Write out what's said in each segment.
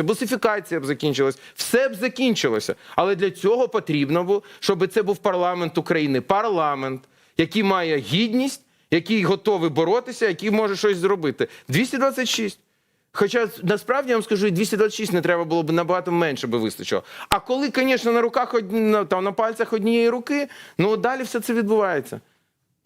бусифікація б закінчилась, все б закінчилося. Але для цього потрібно було, щоб це був парламент України. Парламент, який має гідність, який готовий боротися, який може щось зробити. 226. Хоча насправді я вам скажу, 226 не треба було б набагато менше би вистачило. А коли, звісно, на руках на, там, на пальцях однієї руки, ну далі все це відбувається.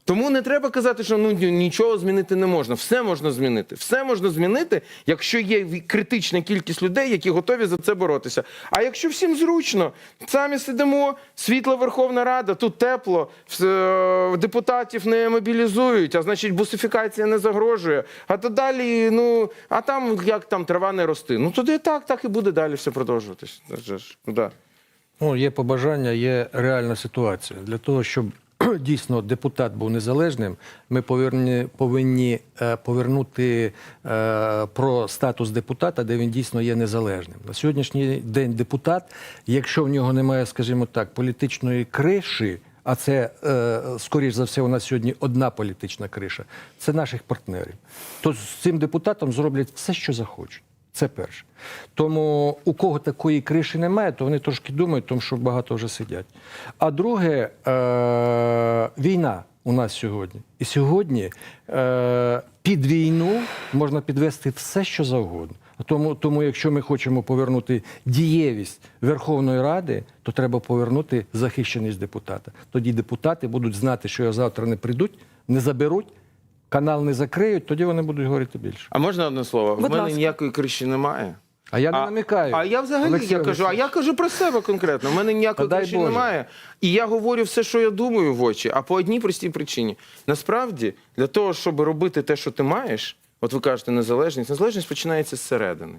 Тому не треба казати, що ну нічого змінити не можна. Все можна змінити. Все можна змінити, якщо є критична кількість людей, які готові за це боротися. А якщо всім зручно, самі сидимо, світла Верховна Рада, тут тепло, е, депутатів не мобілізують, а значить бусифікація не загрожує. А то далі, ну а там як там трава не рости. Ну тоді так, так і буде далі все продовжуватись. Ну, є побажання, є реальна ситуація. Для того, щоб дійсно депутат був незалежним, ми повинні, повинні е, повернути е, про статус депутата, де він дійсно є незалежним. На сьогоднішній день депутат, якщо в нього немає, скажімо так, політичної криші, а це, е, скоріш за все, у нас сьогодні одна політична криша, це наших партнерів. То з цим депутатом зроблять все, що захочуть. Це перше. Тому у кого такої криші немає, то вони трошки думають, тому що багато вже сидять. А друге, е- війна у нас сьогодні. І сьогодні е- під війну можна підвести все, що завгодно. Тому, тому, якщо ми хочемо повернути дієвість Верховної Ради, то треба повернути захищеність депутата. Тоді депутати будуть знати, що завтра не прийдуть, не заберуть, канал не закриють, тоді вони будуть говорити більше. А можна одне слово? Будь В мене ласка. ніякої криші немає. А я не намікаю. А я взагалі Олексій я кажу, а я кажу про себе конкретно. У мене ніякої Та дай криші Боже. немає. І я говорю все, що я думаю в очі, а по одній простій причині. Насправді, для того, щоб робити те, що ти маєш, от ви кажете, незалежність, незалежність починається зсередини.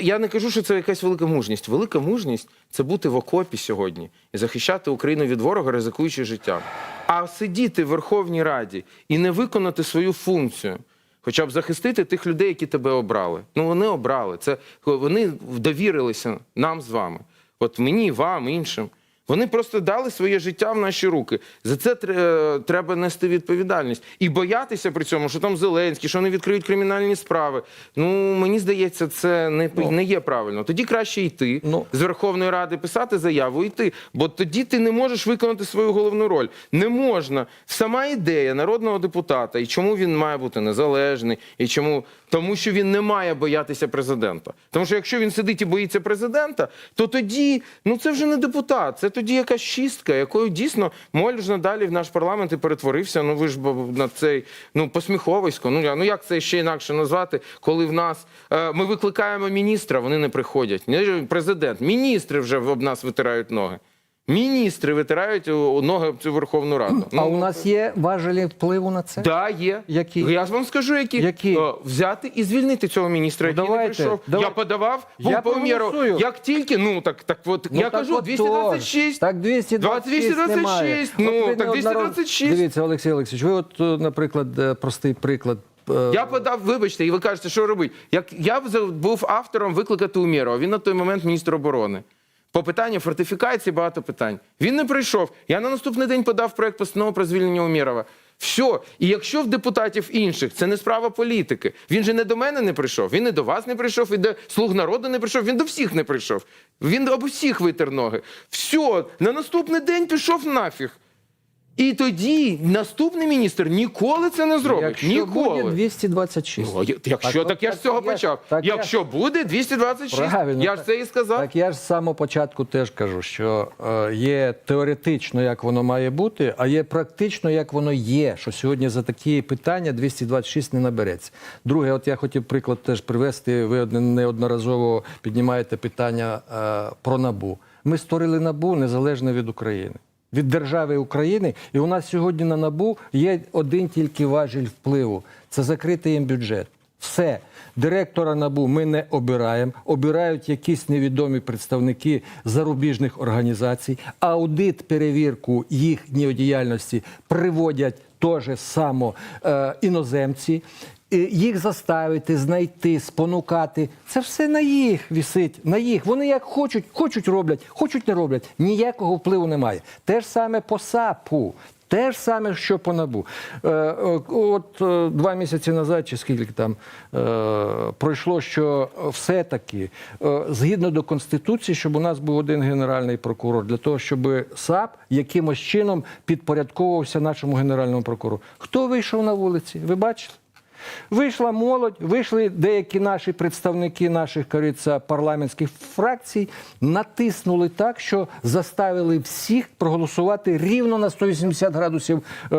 Я не кажу, що це якась велика мужність. Велика мужність це бути в окопі сьогодні і захищати Україну від ворога, ризикуючи життям. А сидіти в Верховній Раді і не виконати свою функцію, хоча б захистити тих людей, які тебе обрали. Ну вони обрали. Це вони довірилися нам з вами. От мені, вам, іншим. Вони просто дали своє життя в наші руки. За це треба нести відповідальність і боятися при цьому, що там Зеленський, що вони відкриють кримінальні справи. Ну мені здається, це не, не є правильно. Тоді краще йти Ну. з Верховної Ради, писати заяву, йти. Бо тоді ти не можеш виконати свою головну роль. Не можна. Сама ідея народного депутата, і чому він має бути незалежний, і чому тому, що він не має боятися президента. Тому що якщо він сидить і боїться президента, то тоді ну це вже не депутат, це тоді якась шістка, якою дійсно можна далі в наш парламент і перетворився. Ну ви ж бо на цей ну посміховисько. Ну ну як це ще інакше назвати, коли в нас е, ми викликаємо міністра, вони не приходять. Не президент, міністри вже об нас витирають ноги. Міністри витирають ноги об цю Верховну Раду. А у нас є важелі впливу на це? Да, є. Які? Я вам скажу, які. Які? Е, взяти і звільнити цього міністра, Ну, який давайте, не прийшов. давайте. Я подавав Я по проголосую. Як тільки, ну так, так от, Ну, я так кажу, от 226. Так 226 немає. ну, От так неоднораз- 226. Дивіться, Олексій Олексійович, ви от, е, наприклад, е, простий приклад. е, Я подав, вибачте, і ви кажете, що робити. Як я був автором викликати Умєрова, він на той момент міністр оборони. По питанню фортифікації багато питань. Він не прийшов. Я на наступний день подав проект постанови про звільнення Умірова. Все. І якщо в депутатів інших це не справа політики, він же не до мене не прийшов, він і до вас не прийшов, і до слуг народу не прийшов, він до всіх не прийшов. Він об усіх витер ноги. Все, на наступний день пішов нафіг. І тоді наступний міністр ніколи це не зробить. Якщо ніколи. буде 226. Ну, я- якщо так, от я ж з цього я почав. так я якщо буде 226, Правильно. я ж це і сказав. Так я ж з самого початку теж кажу, що е, є теоретично, як воно має бути, а є практично, як воно є. Що сьогодні за такі питання 226 не набереться. Друге, от я хотів приклад теж привести. Ви неодноразово піднімаєте питання е, про набу. Ми створили набу незалежно від України. Від держави України, і у нас сьогодні на набу є один тільки важіль впливу це закрити їм бюджет. Все. Директора НАБУ ми не обираємо. Обирають якісь невідомі представники зарубіжних організацій. Аудит, перевірку їхньої діяльності приводять теж само е, іноземці. І Їх заставити, знайти, спонукати. Це все на їх вісить, на їх. Вони як хочуть, хочуть роблять, хочуть не роблять. Ніякого впливу немає. Те ж саме по САПу. Те ж саме, що по набу. Е, е, от е, два місяці назад, чи скільки там е, пройшло, що все-таки е, згідно до конституції, щоб у нас був один генеральний прокурор, для того, щоб САП якимось чином підпорядковувався нашому генеральному прокурору. Хто вийшов на вулиці? Ви бачили? Вийшла молодь, вийшли деякі наші представники наших кажеться, парламентських фракцій, натиснули так, що заставили всіх проголосувати рівно на 180 градусів е-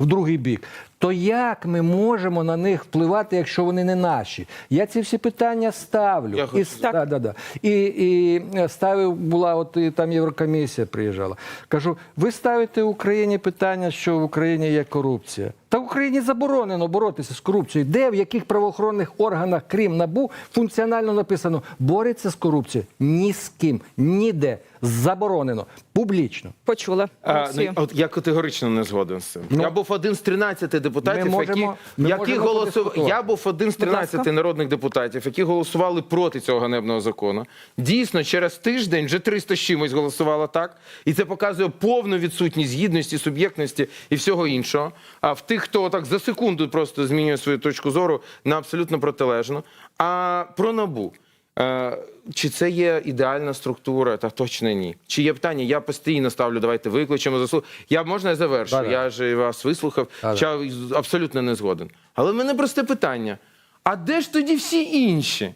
в другий бік. То як ми можемо на них впливати, якщо вони не наші? Я ці всі питання ставлю. Я І, хочу- да, да, да. і, і ставив, була от і там Єврокомісія приїжджала. Кажу, ви ставите Україні питання, що в Україні є корупція. Та в Україні заборонено боротися з корупцією. Де в яких правоохоронних органах, крім НАБУ, функціонально написано бореться з корупцією? Ні з ким, ніде. Заборонено. Публічно. Почули. А, ну, от я категорично не згоден з цим. Ну, я був один з 13 депутатів, ми можемо- які, ми які можемо голосували. подискутувати. Я був один з Будь 13 народних депутатів, які голосували проти цього ганебного закону. Дійсно, через тиждень вже 300 з чимось голосувало так, і це показує повну відсутність гідності, суб'єктності і всього іншого. А в тих, хто так за секунду просто змінює свою точку зору на абсолютно протилежну. А про набу. Е, Чи це є ідеальна структура? Та точно ні. Чи є питання? Я постійно ставлю, давайте викличемо заслуг. Я можна я завершу? Да-да. Я ж вас вислухав, Да-да. я абсолютно не згоден. Але в мене просте питання: а де ж тоді всі інші?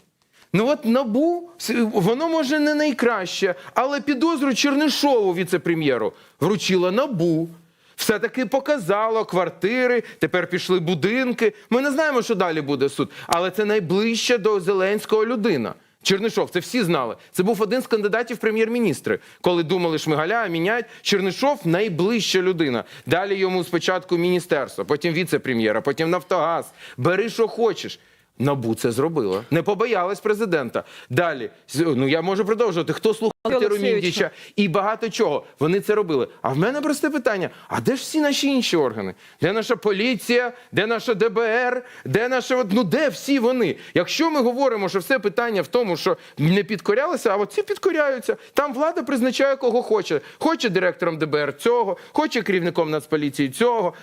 Ну от набу воно може не найкраще, але підозру Чернишову віце-прем'єру вручила набу. Все таки показало квартири, тепер пішли будинки. Ми не знаємо, що далі буде суд, але це найближча до Зеленського людина. Чернишов, це всі знали. Це був один з кандидатів прем'єр-міністри. Коли думали Шмигаля міняють, Чернишов найближча людина. Далі йому спочатку міністерство, потім віце-прем'єра, потім Нафтогаз. Бери, що хочеш. Набу це зробила. Не побоялась президента. Далі, ну я можу продовжувати. Хто слухав Роміндіча і багато чого. Вони це робили. А в мене просте питання: а де ж всі наші інші органи? Де наша поліція, де наша ДБР, де наша ну де всі вони? Якщо ми говоримо, що все питання в тому, що не підкорялися, а от ці підкоряються. Там влада призначає кого хоче. Хоче директором ДБР цього, хоче керівником Нацполіції цього,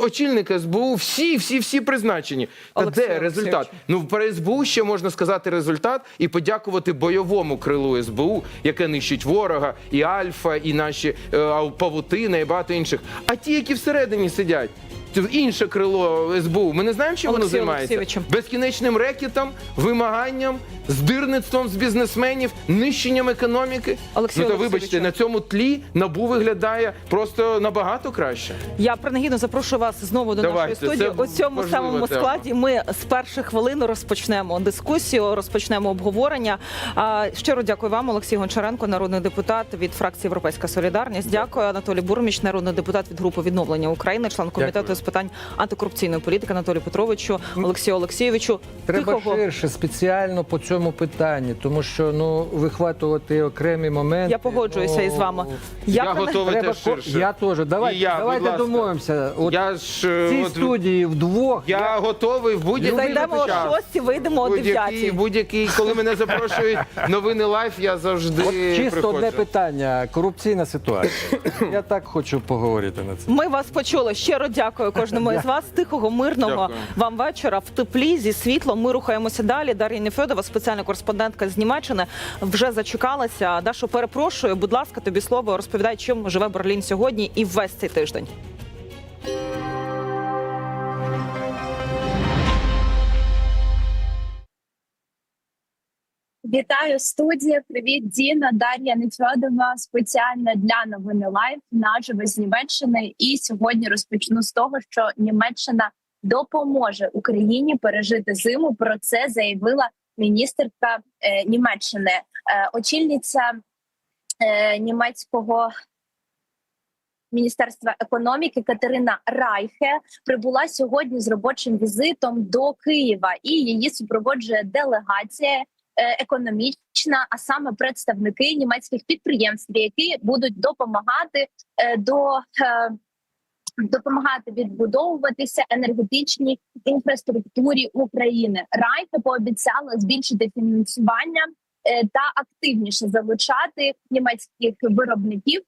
очільник СБУ, всі, всі, всі призначені. Та Олексій де результат? Олексійович. Ну, про СБУ ще можна сказати результат і подякувати бойовому крилу СБУ, яке нищить ворога, і Альфа, і наші е, павутина, і багато інших. А ті, які всередині сидять. Інше крило СБУ. Ми не знаємо, чим воно займається Олексійовичу. безкінечним рекетом, вимаганням, здирництвом з бізнесменів, нищенням економіки. Олексію ну то вибачте, на цьому тлі набу виглядає просто набагато краще. Я принагідно запрошую вас знову до Давайте, нашої студії. У цьому самому тема. складі ми з перших хвилин розпочнемо дискусію, розпочнемо обговорення. А, Щиро дякую вам, Олексій Гончаренко, народний депутат від фракції Європейська Солідарність. Дякую, Анатолій Бурміч, народний депутат від групи відновлення України, член комітету з питань антикорупційної політики Анатолію Петровичу, Олексію Олексійовичу. Треба Тихого. ширше спеціально по цьому питанні, тому що ну вихватувати окремі моменти. Я погоджуюся ну, із вами. Я принаг- готовий Треба теж ширше. Я теж. Давайте, я, давайте домовимося. От Я ж в цій от- студії вдвох. Я готовий в будь-який Зайдемо о. 6, вийдемо о 9. будь-який, коли мене запрошують новини лайф, я завжди От чисто приходжу. одне питання. Корупційна ситуація. Я так хочу поговорити на це. Ми вас почули. Щиро дякую кожному із вас. Тихого, мирного Дякую. вам вечора в теплі зі світлом. Ми рухаємося далі. Дар'я Нефьодова, спеціальна кореспондентка з Німеччини, вже зачекалася. Дашо, перепрошую. Будь ласка, тобі слово. Розповідай, чим живе Берлін сьогодні і весь цей тиждень. Вітаю студія. Привіт, Діна, Дар'я Нефьодова. Спеціально для новини Лайф наживо з Німеччини. І сьогодні розпочну з того, що Німеччина допоможе Україні пережити зиму. Про це заявила міністерка е, Німеччини, е, очільниця е, німецького. Міністерства економіки Катерина Райхе прибула сьогодні з робочим візитом до Києва, і її супроводжує делегація економічна, а саме представники німецьких підприємств, які будуть допомагати е, до е, допомагати відбудовуватися енергетичній інфраструктурі України. Райка пообіцяла збільшити фінансування е, та активніше залучати німецьких виробників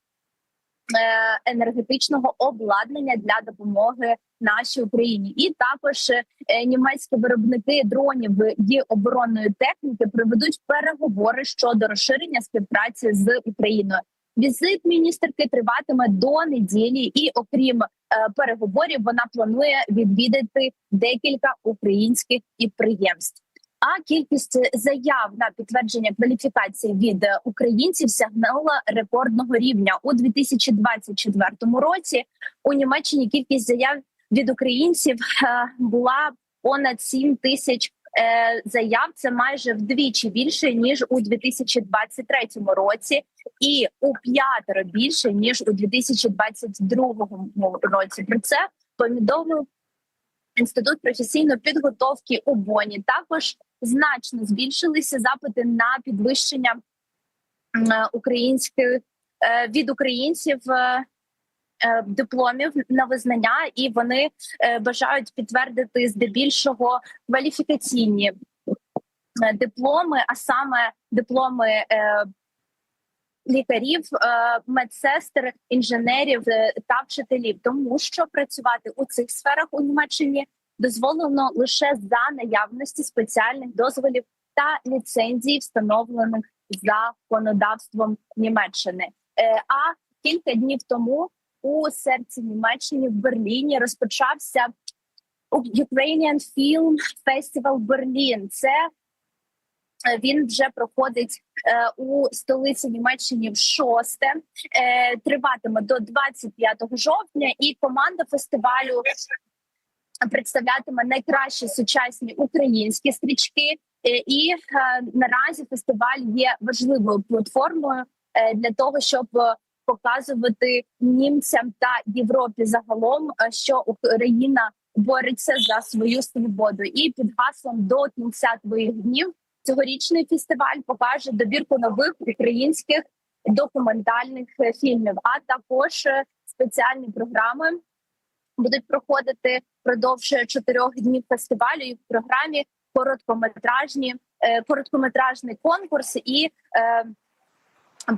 енергетичного обладнання для допомоги нашій Україні, і також е, німецькі виробники дронів і оборонної техніки проведуть переговори щодо розширення співпраці з Україною. Візит міністерки триватиме до неділі, і окрім е, переговорів, вона планує відвідати декілька українських підприємств. А кількість заяв на підтвердження кваліфікації від українців сягнула рекордного рівня у 2024 році. У Німеччині кількість заяв від українців е, була понад 7 тисяч е, заяв. Це майже вдвічі більше ніж у 2023 році, і у п'ятеро більше ніж у 2022 році. Про це повідомив інститут професійної підготовки у Боні. Також значно збільшилися запити на підвищення е, українських е, від українців. е, Дипломів на визнання, і вони бажають підтвердити здебільшого кваліфікаційні дипломи, а саме дипломи лікарів, е, медсестер, інженерів е, та вчителів, тому що працювати у цих сферах у Німеччині дозволено лише за наявності спеціальних дозволів та ліцензій, встановлених законодавством Німеччини. Е, А кілька днів тому у серці Німеччини в Берліні розпочався Ukrainian Film Festival Berlin. Це він вже проходить е, у столиці Німеччини в шосте. Е, триватиме до 25 жовтня, і команда фестивалю представлятиме найкращі сучасні українські стрічки. Е, І наразі фестиваль є важливою платформою для того, щоб показувати німцям та Європі загалом, що Україна бореться за свою свободу. І під гаслом до кінця твоїх днів цьогорічний фестиваль покаже добірку нових українських документальних е, фільмів, а також е, спеціальні програми будуть проходити впродовж чотирьох днів фестивалю. І в програмі короткометражні е, короткометражний конкурс і е,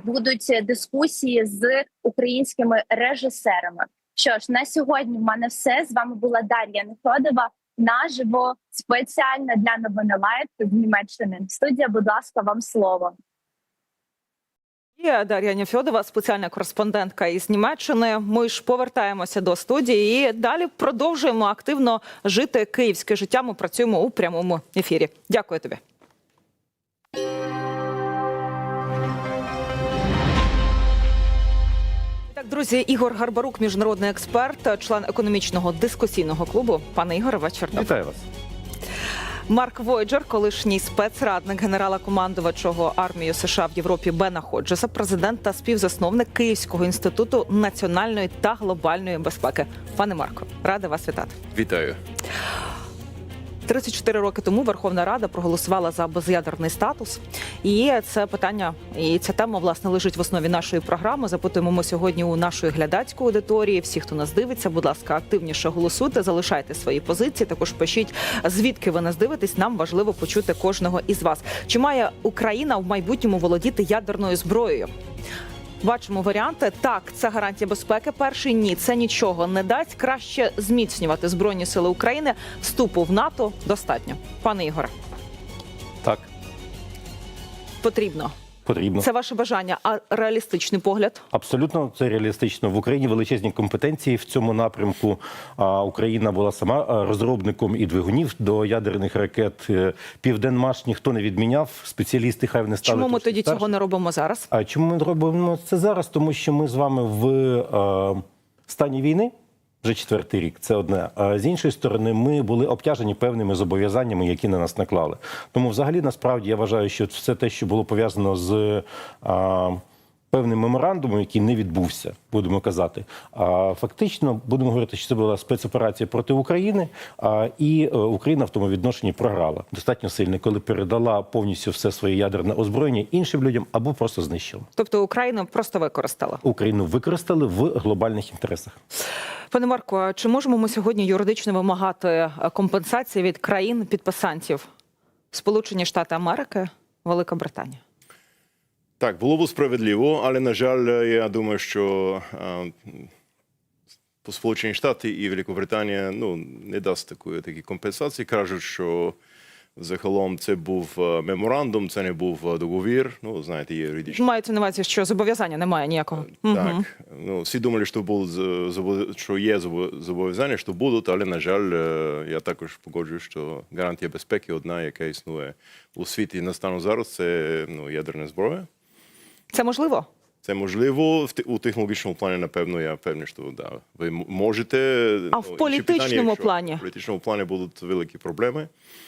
будуть дискусії з українськими режисерами. Що ж, на сьогодні в мене все з вами була Дар'я Неходова. Наживо спеціально для новини Лайв з Німеччини. Студія, будь ласка, вам слово. Є Дар'я Нефьодова, спеціальна кореспондентка із Німеччини. Ми ж повертаємося до студії і далі продовжуємо активно жити київське життя. Ми працюємо у прямому ефірі. Дякую тобі. Друзі, Ігор Гарбарук, міжнародний експерт, член економічного дискусійного клубу. Пане Ігоре, вечір. Вітаю вас. Марк Войджер, колишній спецрадник генерала командувачого армії США в Європі Бена Ходжеса, президент та співзасновник Київського інституту національної та глобальної безпеки. Пане Марко, рада вас вітати. Вітаю. 34 роки тому Верховна Рада проголосувала за без'ядерний статус, і це питання і ця тема власне лежить в основі нашої програми. Запитуємо ми сьогодні у нашої глядацької аудиторії. Всі, хто нас дивиться, будь ласка, активніше голосуйте, залишайте свої позиції. Також пишіть звідки ви нас дивитесь. Нам важливо почути кожного із вас. Чи має Україна в майбутньому володіти ядерною зброєю? Бачимо варіанти. Так, це гарантія безпеки. Перший ні, це нічого не дасть. Краще зміцнювати збройні сили України. Вступу в НАТО достатньо. Пане Ігоре, Так, потрібно. Потрібно. Це ваше бажання, а реалістичний погляд. Абсолютно це реалістично. В Україні величезні компетенції в цьому напрямку. А Україна була сама розробником і двигунів до ядерних ракет. Е, Південмаш ніхто не відміняв. Спеціалісти хай не стали. Чому ми тоді старші. цього не робимо зараз? А чому ми робимо це зараз? Тому що ми з вами в е, стані війни. Вже четвертий рік, це одне. А з іншої сторони, ми були обтяжені певними зобов'язаннями, які на нас наклали. Тому, взагалі, насправді, я вважаю, що все те, що було пов'язано з а, певним меморандумом, який не відбувся, будемо казати. А фактично будемо говорити, що це була спецоперація проти України, а, і е, Україна в тому відношенні програла достатньо сильно, коли передала повністю все своє ядерне озброєння іншим людям або просто знищила. Тобто Україна просто використала. Україну використали в глобальних інтересах. Пане Марко, а чи можемо ми сьогодні юридично вимагати е, компенсації від країн підписантів Сполучені Штати Америки, Велика Британія? Так, було б справедливо, але на жаль, я думаю, що е, Сполучені Штати і Великобританія ну, не дасть такої такі компенсації. Кажуть, що загалом це був е, меморандум, це не був е, договір. Ну, знаєте, є юридичні. Мається на увазі, що зобов'язання немає ніякого. Так, ну всі думали, що був що є зобо- зобов'язання, що будуть, але на жаль, я також погоджуюсь, що гарантія безпеки одна, яка існує у світі на стану зараз, це ну ядерна зброя. Це можливо? Це можливо в у технологічному плані, напевно, я певний, що да, ви можете. А ну, в політичному питання, якщо плані? В політичному плані будуть великі проблеми.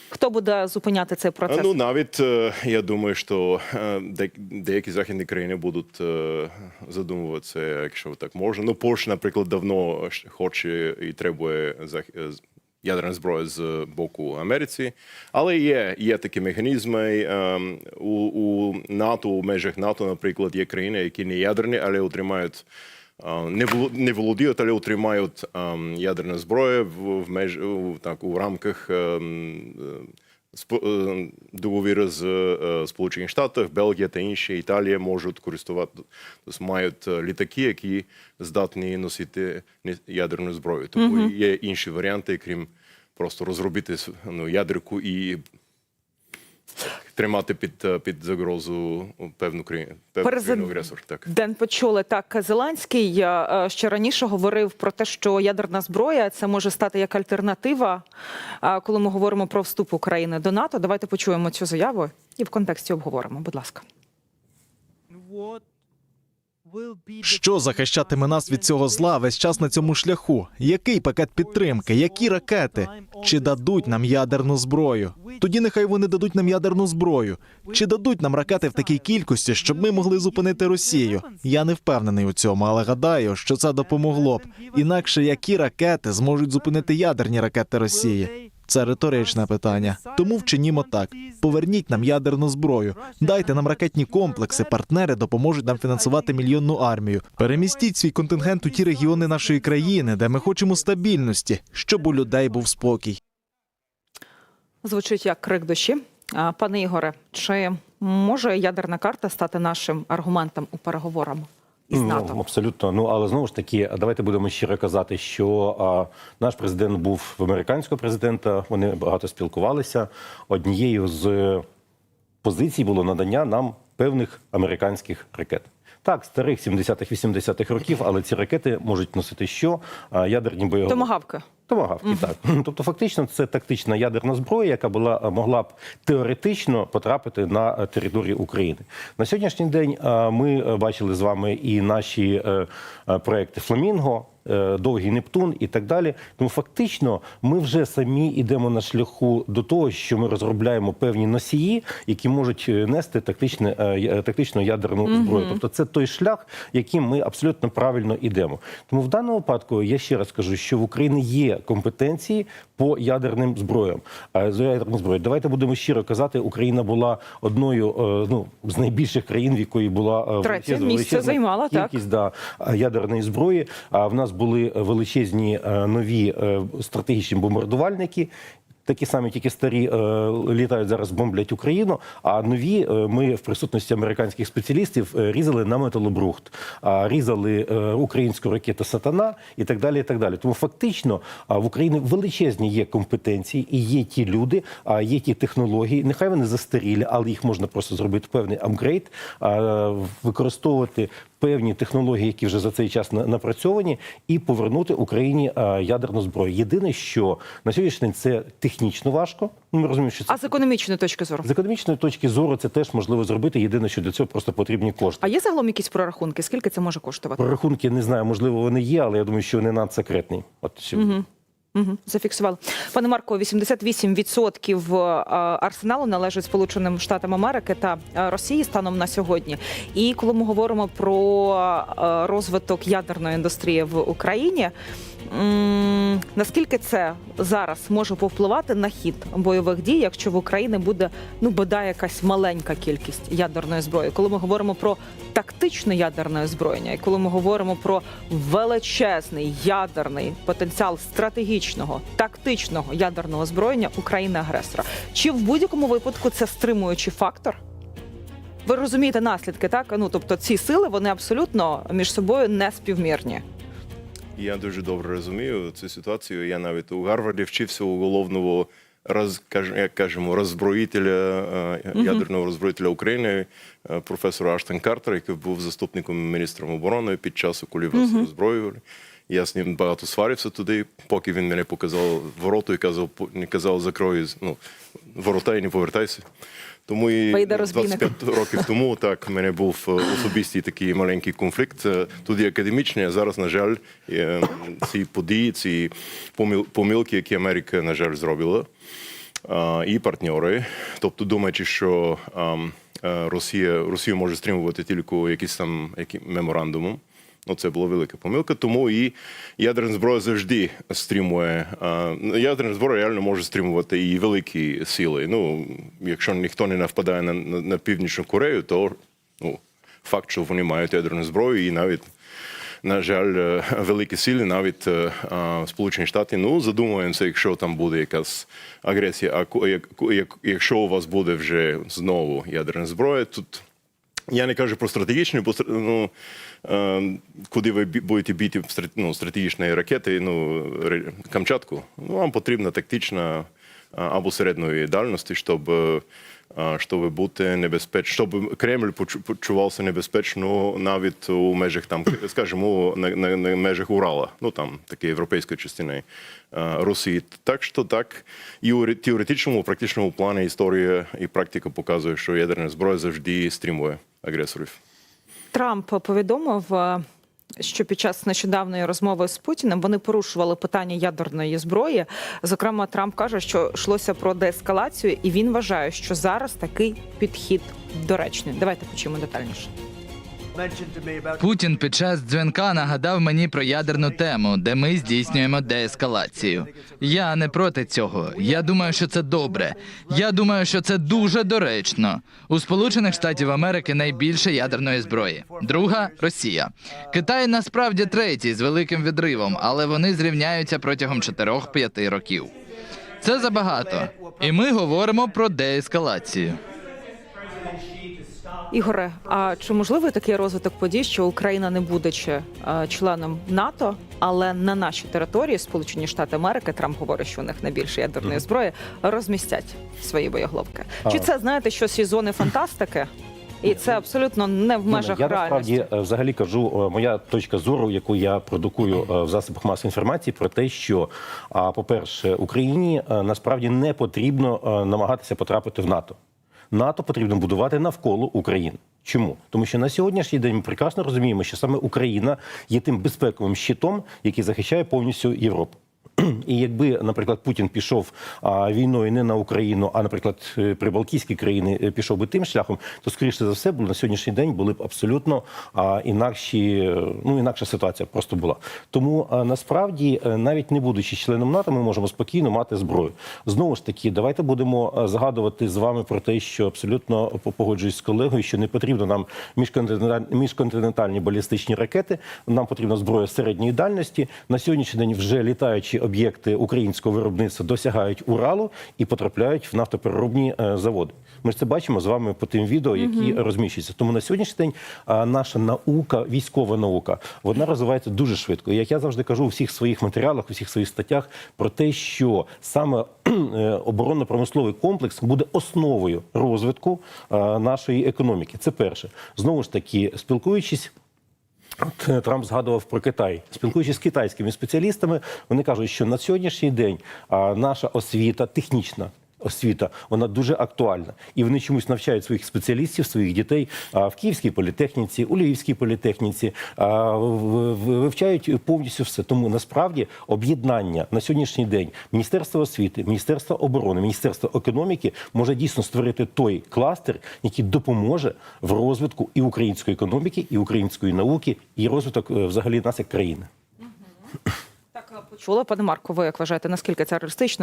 Хто буде зупиняти цей процес? Ну навіть е, я думаю, що е, деякі західні країни будуть е, задумуватися, якщо так можна. Ну, Польща, наприклад, давно хоче і требує ядерної зброї з боку Америці, але є, є такі механізми е, у, у НАТО, у межах НАТО, наприклад, є країни, які не ядерні, але отримають. е, Не воло- не володіють, але отримають ем, ядерну зброю в, меж так у рамках е, договір з е, Сполучених Штатів, Бельгія та інші Італія можуть користувати, тобто мають е, літаки, які здатні носити ядерну зброю. Тому є інші варіанти, крім просто розробити ну, ядерку і тримати під, е, під загрозу певну країну, певну Президент- агресор. Так. Ден почули так. Зеленський е, ще раніше говорив про те, що ядерна зброя це може стати як альтернатива, е, коли ми говоримо про вступ України до НАТО. Давайте почуємо цю заяву і в контексті обговоримо. Будь ласка. Що захищатиме нас від цього зла весь час на цьому шляху? Який пакет підтримки? Які ракети? Чи дадуть нам ядерну зброю? Тоді нехай вони дадуть нам ядерну зброю. Чи дадуть нам ракети в такій кількості, щоб ми могли зупинити Росію? Я не впевнений у цьому, але гадаю, що це допомогло б. Інакше які ракети зможуть зупинити ядерні ракети Росії? Це риторичне питання. Тому вчинімо так: поверніть нам ядерну зброю, дайте нам ракетні комплекси. Партнери допоможуть нам фінансувати мільйонну армію. Перемістіть свій контингент у ті регіони нашої країни, де ми хочемо стабільності, щоб у людей був спокій. Звучить як крик душі. Пане Ігоре, чи може ядерна карта стати нашим аргументом у переговорах із Ну, абсолютно. Ну але знову ж таки, давайте будемо щиро казати, що а, наш президент був в американського президента. Вони багато спілкувалися. Однією з позицій було надання нам певних американських ракет. Так, старих 70-х, 80-х років, але ці ракети можуть носити що? Ядерні бойові Томагавки. Томагавки, так. Тобто, фактично, це тактична ядерна зброя, яка була могла б теоретично потрапити на е, територію України. На сьогоднішній день ми е, бачили з вами і наші е, проекти Фламінго. Е, Довгий Нептун і так далі. Тому фактично ми вже самі йдемо на шляху до того, що ми розробляємо певні носії, які можуть е, нести тактичне, е, тактичну ядерну зброю. Тобто це той шлях, яким ми абсолютно правильно йдемо. Тому в даному випадку я ще раз кажу, що в Україні є компетенції по ядерним зброям. Е, З ядерним зброєю. Давайте будемо щиро казати, Україна була одною ну, з найбільших країн, в якої була Третє місце займала, так. кількість да, ядерної зброї. А в нас були величезні е, нові е, стратегічні бомбардувальники. Такі самі, тільки старі е, літають зараз, бомблять Україну. А нові ми в присутності американських спеціалістів різали на металобрухт, різали українську ракету Сатана і так далі. І так далі. Тому фактично в Україні величезні є компетенції і є ті люди, а є ті технології. Нехай вони застарілі, але їх можна просто зробити певний апгрейд, використовувати певні технології, які вже за цей час на- напрацьовані, і повернути Україні ядерну зброю. Єдине, що на сьогоднішній день це технічно важко. Ну, Ми розуміємо, що це А з економічної точки зору? з економічної точки зору це теж можливо зробити. Єдине, що для цього просто потрібні кошти. А є загалом якісь прорахунки? Скільки це може коштувати? Прорахунки не знаю, можливо, вони є, але я думаю, що вони надсекретні. От що Угу, зафіксували. Пане Марко, 88% е, арсеналу належить Сполученим Штатам Америки та е, Росії станом на сьогодні. І коли ми говоримо про е, розвиток ядерної індустрії в Україні. Наскільки це зараз може повпливати на хід бойових дій, якщо в Україні буде ну бодай якась маленька кількість ядерної зброї? Коли ми говоримо про тактичне ядерне озброєння, і коли ми говоримо про величезний ядерний потенціал стратегічного тактичного ядерного озброєння України агресора, чи в будь-якому випадку це стримуючий фактор? Ви розумієте наслідки, так? Ну тобто ці сили вони абсолютно між собою не співмірні. Я дуже добре розумію цю ситуацію. Я навіть у Гарварді вчився у головного роз, як кажемо, роззброїтеля, е, ядерного роззброїтеля України, е, професора Аштен Картера, який був заступником міністра оборони під час, коли вас роззброювали. Я з ним багато сварився туди, поки він мене показав вороту і казав, не казав, закрой ну, ворота і не повертайся. Тому і Поїде розбійник. 25 років тому так в мене був е, особистий такий маленький конфлікт. Е, Тоді академічний, а зараз, на жаль, ці події, ці помил- помилки, які Америка, на жаль, зробила, і партнери. Тобто, думаючи, що е, Росія Росію може стримувати тільки якийсь там які, меморандумом. Ну, це була велика помилка, тому і ядерна зброя завжди стримує. а, Ядерна зброя реально може стримувати і великі сили. Ну, якщо ніхто не нападає на, на, на Північну Корею, то ну, факт, що вони мають ядерну зброю, і навіть, на жаль, е, великі сили, навіть е, а, Сполучені Штати, ну, задумуємося, якщо там буде якась агресія. А як, як, якщо у вас буде вже знову ядерна зброя, тут я не кажу про стратегічну, бо ну, е, куди ви будете бити ну, стратегічні ракети, ну, Камчатку, ну, вам потрібна тактична або середньої дальності, щоб, е, щоб бути небезпечно, щоб Кремль почу- почувався небезпечно навіть у межах там, скажімо, на, на, на межах Урала, ну там такі європейської частини е, Росії. Так що так, і у ре- теоретичному, практичному плані історія і практика показує, що ядерна зброя завжди стримує агресорів. Трамп повідомив, е, що під час нещодавної розмови з Путіним вони порушували питання ядерної зброї. Зокрема, Трамп каже, що йшлося про деескалацію, і він вважає, що зараз такий підхід доречний. Давайте почуємо детальніше. Путін під час дзвінка нагадав мені про ядерну тему, де ми здійснюємо деескалацію. Я не проти цього. Я думаю, що це добре. Я думаю, що це дуже доречно. У Сполучених Штатів Америки найбільше ядерної зброї. Друга Росія. Китай насправді третій з великим відривом, але вони зрівняються протягом 4-5 років. Це забагато. І ми говоримо про деескалацію. Ігоре, а чи можливий такий розвиток подій, що Україна, не будучи е, членом НАТО, але на нашій території Сполучені Штати Америки, Трамп говорить, що у них найбільше ядерної зброї, розмістять свої боєголовки? Чи це знаєте щось із зони фантастики? І це абсолютно не в межах я реальності. насправді е, взагалі кажу, е, моя точка зору, яку я продукую в засобах масової інформації, про те, що, по-перше, Україні е, насправді не потрібно намагатися потрапити в НАТО. НАТО потрібно будувати навколо України. Чому? Тому що на сьогоднішній день ми прекрасно розуміємо, що саме Україна є тим безпековим щитом, який захищає повністю Європу. І якби, наприклад, Путін пішов війною не на Україну, а наприклад, е, прибалтійські країни е, пішов би тим шляхом, то скоріше за все на сьогоднішній день були б абсолютно інакші, ну інакша ситуація просто була. Тому насправді, е, навіть не будучи членом НАТО, ми можемо спокійно мати зброю. Знову ж таки, давайте будемо згадувати з вами про те, що абсолютно погоджуюсь з колегою, що не потрібно нам міжконтинентальні балістичні ракети. Нам потрібна зброя середньої дальності. На сьогоднішній день вже літаючі об'єкти українського виробництва досягають Уралу і потрапляють в нафтопереробні е, заводи. Ми ж це бачимо з вами по тим відео, які розміщуються. Тому на сьогоднішній день наша наука, військова наука, вона розвивається дуже швидко. І Як я завжди кажу у всіх своїх матеріалах, у всіх своїх статтях про те, що саме е, оборонно-промисловий комплекс буде основою розвитку нашої економіки. Це перше. Знову ж таки, спілкуючись. От е, Трамп згадував про Китай, спілкуючись з китайськими спеціалістами, вони кажуть, що на сьогоднішній день наша освіта, технічна освіта, вона дуже актуальна, і вони чомусь навчають своїх спеціалістів, своїх дітей в Київській політехніці, у Львівській політехніці, вивчають повністю все. Тому насправді об'єднання на сьогоднішній день Міністерства освіти, Міністерства оборони, Міністерства економіки може дійсно створити той кластер, який допоможе в розвитку і української економіки, і української науки, і розвиток е, взагалі нас як країни. Так почула, пане Марко. Ви як вважаєте, наскільки це реалістично?